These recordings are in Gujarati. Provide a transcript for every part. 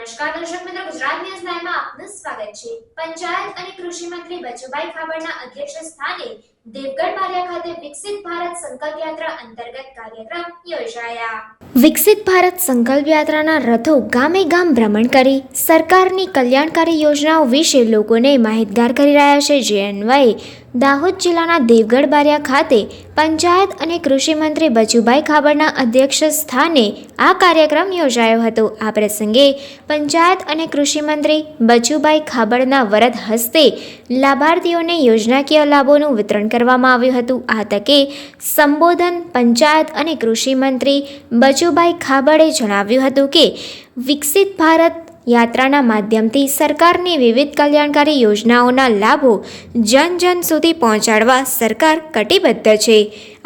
નમસ્કાર દર્શક મિત્રો, ગુજરાત ન્યૂઝ લાઈવમાં આપનું સ્વાગત છે. પંચાયત અને કૃષિ મંત્રી બચુભાઈ ખાબડના અધ્યક્ષ સ્થાને વિકસિત ભારત સંકલ્પ વિકસિત ભારત સંકલ્પ યાત્રાના રથો ગામે ગામ ભ્રમણ કરી સરકારની કલ્યાણકારી યોજનાઓ વિશે લોકોને માહિતગાર કરી રહ્યા છે જે અન્વયે દાહોદ જિલ્લાના દેવગઢ બારિયા ખાતે પંચાયત અને કૃષિ મંત્રી બચુભાઈ ખાબડના અધ્યક્ષ સ્થાને આ કાર્યક્રમ યોજાયો હતો. આ પ્રસંગે પંચાયત અને કૃષિ મંત્રી બચુભાઈ ખાબડના વરદ હસ્તે લાભાર્થીઓને યોજનાકીય લાભોનું વિતરણ કરવામાં આવ્યું હતું. આ તકે સંબોધન પંચાયત અને કૃષિ મંત્રી બચુભાઈ ખાબડે જણાવ્યું હતું કે, વિકસિત ભારત યાત્રાના માધ્યમથી સરકારની વિવિધ કલ્યાણકારી યોજનાઓના લાભો જન જન સુધી પહોંચાડવા સરકાર કટિબદ્ધ છે.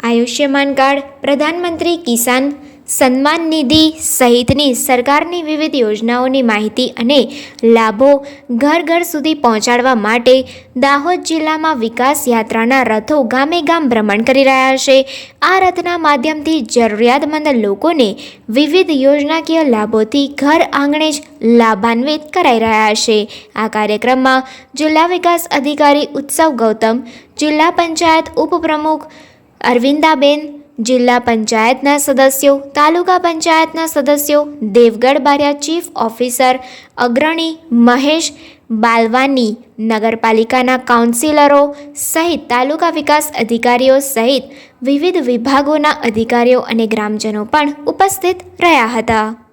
આયુષ્યમાન કાર્ડ, પ્રધાનમંત્રી કિસાન સન્માન નિધિ સહિતની સરકારની વિવિધ યોજનાઓની માહિતી અને લાભો ઘર ઘર સુધી પહોંચાડવા માટે દાહોદ જિલ્લામાં વિકાસ યાત્રાના રથો ગામે ગામ ભ્રમણ કરી રહ્યા છે. આ રથના માધ્યમથી જરૂરિયાતમંદ લોકોને વિવિધ યોજનાકીય લાભોથી ઘર આંગણે જ લાભાન્વિત કરાઈ રહ્યા છે. આ કાર્યક્રમમાં જિલ્લા વિકાસ અધિકારી ઉત્સવ ગૌતમ, જિલ્લા પંચાયત ઉપપ્રમુખ અરવિંદાબેન જિલ્લા પંચાયતના સદસ્યો, તાલુકા પંચાયતના સદસ્યો, દેવગઢ બારિયા ચીફ ઓફિસર, અગ્રણી મહેશ બાલવાની, નગરપાલિકાના કાઉન્સિલરો સહિત તાલુકા વિકાસ અધિકારીઓ સહિત વિવિધ વિભાગોના અધિકારીઓ અને ગ્રામજનો પણ ઉપસ્થિત રહ્યા હતા.